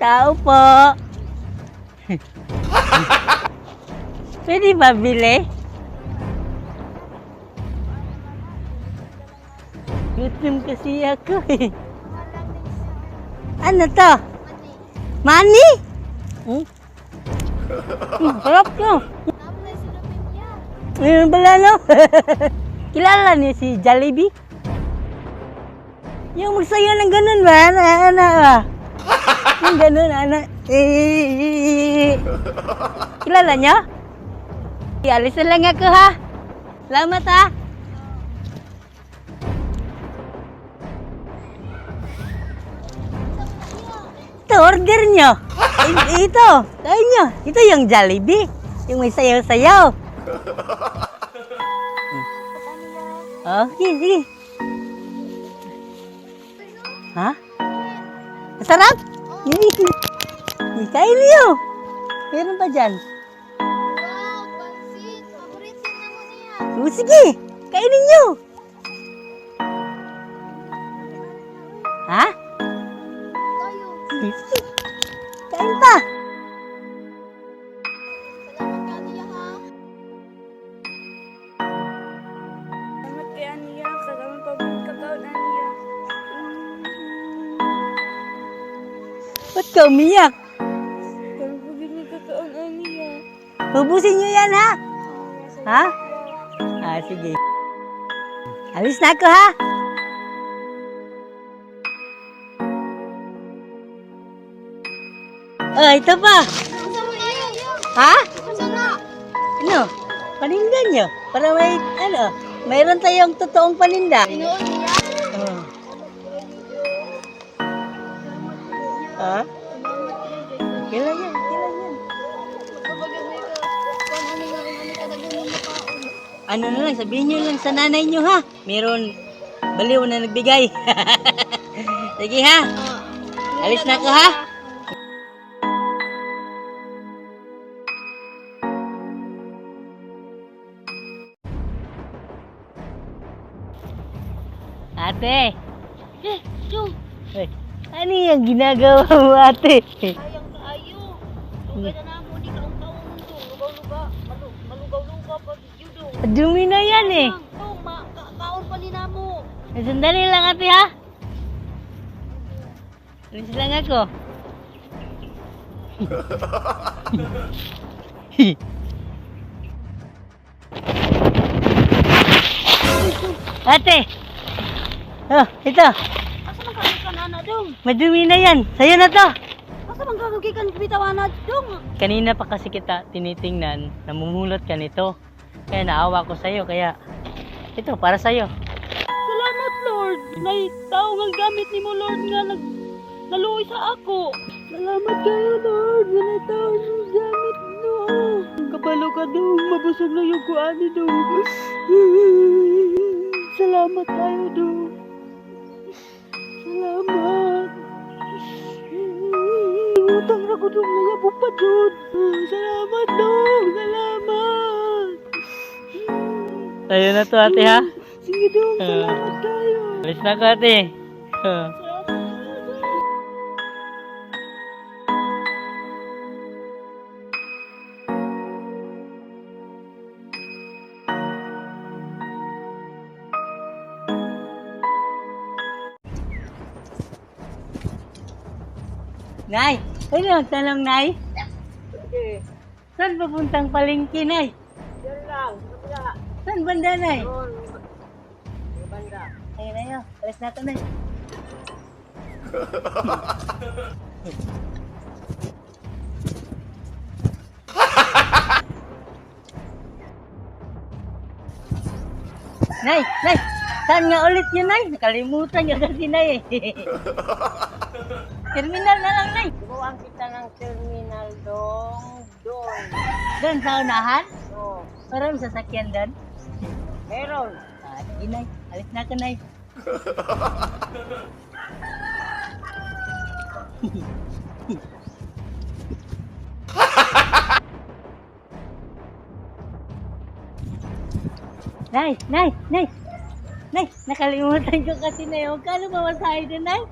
Tao po. Pwede ba bili? Gutom kasi ako eh. Ano to? Money? Hmm? Hmm, sarap to. Ngayon pala no? Kilala niyo si Jollibee? Yung magsayo ng ganun ba? Ano, ano, ba? Yung ganun, ano? Eh, Kilala niyo? Alis na lang ako ha. Salamat ha. Ito, order nyo. I- ito, kain nyo. Ito yung Jollibee. Yung may sayaw-sayaw. Oh, sige, sige. Ha? Masarap? Hindi, kain niyo. Meron pa dyan. Oh, sige, kainin niyo. Ha? Ba't ka umiyak? Salamat pa mo kakaon Aniya. Ubusin niyo yan, ha? Ha? Ah, sige. Alis na ako, ha? Oh, ito pa. Niya? Ha? Ano? Paninda nyo. Para may, ano, mayroon tayong totoong paninda. Tinuon Ha? Kailan yan? Kailan yan? Ano na lang, sabihin nyo lang sa nanay nyo, ha? Meron baliw na nagbigay. Sige, ha? Alis na ako, ha? Ate! Eh, Jung. Uy, ano yung ginagawa mo, ate? Sayang kaayo. Lugay na na mo. Di ka ang taong mundo. Lugaw-luga. Malu- Malugaw-lugaw pa. Judo. Dumi na yan, eh. Ka- kaon pa ni namo. Sandali lang, ate, ha? Alis lang ako. ate! Oh, ito. Asa man kagay ka na Dong? Madumi na yan. Sa'yo na to. Asa man kagay ka bitawana Dong? Kanina pa kasi kita tinitingnan, namumulot ka nito. Kaya naawa ko sa'yo, kaya ito, para sa'yo. Salamat Lord. May tao nga gamit ni mo Lord nga nag naluoy sa ako. Salamat kayo Lord. May tao nga gamit no. Kabalo ka dong. Mabusog na yung kuani dong. Salamat kayo dong. Pa dong. Salamat dong. Salamat. Sa'yo na to, ate, ha? Sige dong. Ah. Salamat kayo. Alis na ko, ate. Oh. Nay, pwede magtanong, Nay? Saan papuntang palengke, Nay? Yan lang. Kabila. Saan banda, Nay? Doon. Banda. Ayun na yun. Alis na to, Nay. Nay, Nay! Saan nga ulit yun, Nay? Nakalimutan niya kasi, Nay. eh. Terminal na lang, Nay. Buwang kita ng terminal dong. Doon. Doon sa unahan? So, Parang sasakyan doon. meron. Ah, sige, Nay. Alis na ka, Nay. Nay, Nay, Nay. Nay, nakalimutan ko kasi na yun. Kano ba masahe doon, Nay?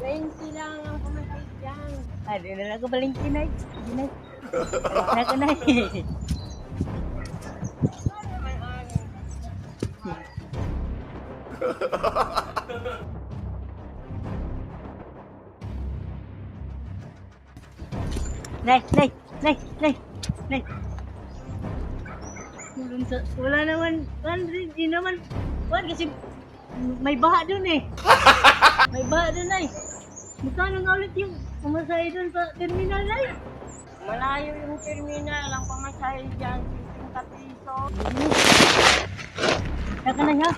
20 lang ang pumatay dyan. Ah, di na lang ako balingki, Nay. Sige, Nay. Balik na ako, Nay. Nay, nay, nay, nay, nay. Wala sa- Wala naman, wala, di naman, wala kasi may baha dun eh. May baha dun ay. Magkano nga ulit yung pumasahe dun sa terminal ay? Malayo yung terminal. Ang pamasahe dyan, 50 piso. Saka na niya.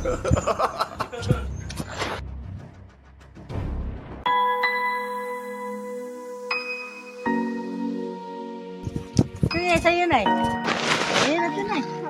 Sige, sa'yo na eh. Sa'yo na ito na eh.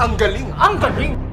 Ang galing! Ang galing!